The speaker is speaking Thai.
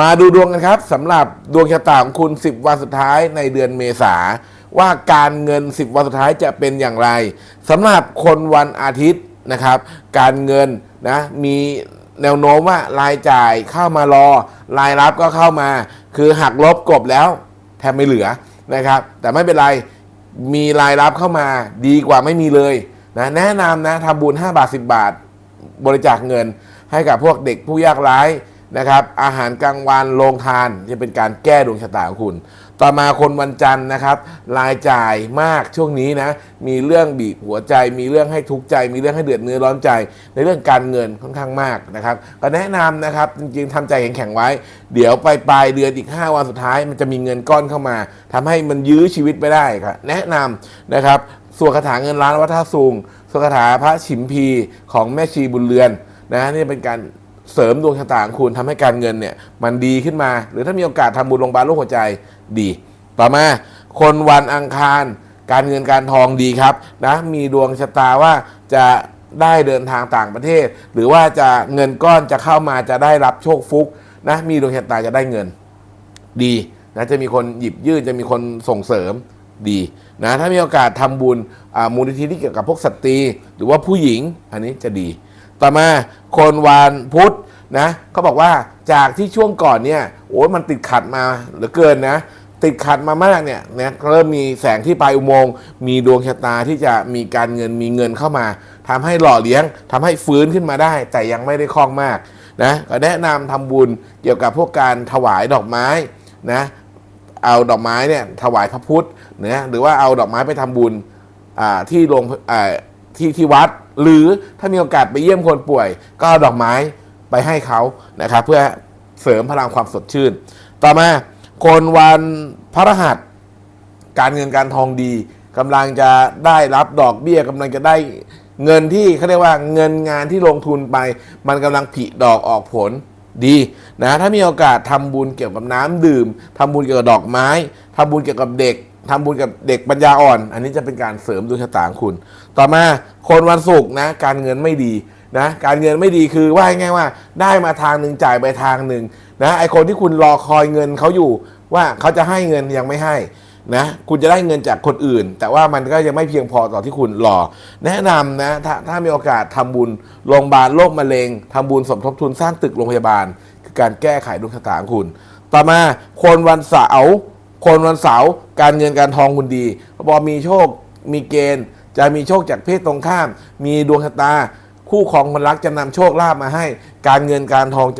มาดูดวงกันครับสำหรับดวงชะตาของคุณ 10 วันสุดท้ายในเดือนเมษาว่าการเงิน 10 วันสุดท้ายจะเป็นอย่างไรสำหรับคนวันอาทิตย์นะครับ การเงินนะมีแนวโน้มว่ารายจ่ายเข้ามารอ รายรับก็เข้ามา คือหักลบกบแล้วแทบไม่เหลือนะครับ แต่ไม่เป็นไรมีรายรับเข้ามาดีกว่าไม่มีเลยนะแนะนำนะทำบุญ 5 บาท 10 บาท บริจาคเงินให้กับพวกเด็กผู้ยากไร้ นะครับ อาหารกลางวันโรงทานจะเป็นการแก้ดวงชะตาของคุณ ต่อมาคนวันจันทร์นะครับ รายจ่ายมากช่วงนี้นะ มีเรื่องบีบหัวใจ มีเรื่องให้ทุกข์ใจ มีเรื่องให้เดือดเนื้อร้อนใจ ในเรื่องการเงินค่อนข้างมากนะครับ ก็แนะนำนะครับ จริงๆทำใจแข็งๆไว้ เดี๋ยวไปปลายเดือนอีก 5 วันสุดท้าย มันจะมีเงินก้อนเข้ามาทำให้มันยื้อชีวิตไปได้ครับ แนะนำนะครับ ส่วนคาถาเงินล้านวัดท่าสูงส่วนคาถาพระฉิมพีของแม่ชีบุญเรือนนะนี่เป็นการ เสริมดวงชะตาของคุณทำให้การเงินเนี่ยมันดีขึ้นมา หรือถ้ามีโอกาสทำบุญโรงพยาบาลโรคหัวใจดี ต่อมา คนวันอังคาร การเงินการทองดีครับนะมีดวงชะตาว่าจะได้เดินทางต่างประเทศ หรือว่าจะเงินก้อนจะเข้ามาจะได้รับโชคฟุกนะมีดวงชะตาจะได้เงินดีนะจะมีคนหยิบยื่นจะมีคนส่งเสริมดีนะถ้ามีโอกาสทำบุญอ่ามูลนิธิที่เกี่ยวกับพวกสตรี หรือว่าผู้หญิงอันนี้จะดี ต่อมาคนวันพุธนะเขาบอกว่าจากที่ช่วงก่อนเนี่ยโอ้ยมันติดขัดมาเหลือเกินนะ ติดขัดมามากเนี่ยนะเริ่มมีแสงที่ปลายอุโมงค์มีดวงชะตาที่จะมีการเงินมีเงินเข้ามาทำให้หล่อเลี้ยงทำให้ฟื้นขึ้นมาได้ แต่ยังไม่ได้คล่องมากนะก็แนะนำทำบุญเกี่ยวกับพวกการถวายดอกไม้นะเอาดอกไม้เนี่ยถวายพระพุทธนะหรือว่าเอาดอกไม้ไปทำบุญอ่าที่โรงอ่า ที่ที่วัด หรือถ้ามีโอกาสไปเยี่ยมคนป่วย ก็เอาดอกไม้ไปให้เขานะครับเพื่อเสริมพลังความสดชื่น ต่อมาคนวันพระรหัสการเงินการทองดีกำลังจะได้รับดอกเบี้ยกำลังจะได้เงินที่เขาเรียกว่าเงินงานที่ลงทุนไป มันกำลังผลิดอกออกผลดีนะถ้ามีโอกาสทำบุญเกี่ยวกับน้ำดื่มทำบุญเกี่ยวกับดอกไม้ทำบุญเกี่ยวกับเด็ก ทำบุญกับเด็กปัญญาอ่อน อันนี้จะเป็นการเสริมดวงชะตาของคุณ ต่อมาคนวันศุกร์นะ การเงินไม่ดีนะ การเงินไม่ดีคือว่าง่ายว่า ได้มาทางหนึ่งจ่ายไปทางหนึ่งนะไอคนที่คุณรอคอยเงินเขาอยู่ว่าเขาจะให้เงินยังไม่ให้นะคุณจะได้เงินจากคนอื่น แต่ว่ามันก็ยังไม่เพียงพอต่อที่คุณรอ แนะนำนะถ้าถ้ามีโอกาสทำบุญโรงพยาบาลโรคมะเร็งทำบุญสมทบทุนสร้างตึกโรงพยาบาล คือการแก้ไขดวงชะตาของคุณ ต่อมาคนวันเสาร์คนวันเสาร์ การเงินการทองคุณดีพอมีโชคมีเกณฑ์ จะมีโชคจากเพศตรงข้าม มีดวงชะตา คู่ของคนรักจะนำโชคลาภมาให้ การเงินการทอง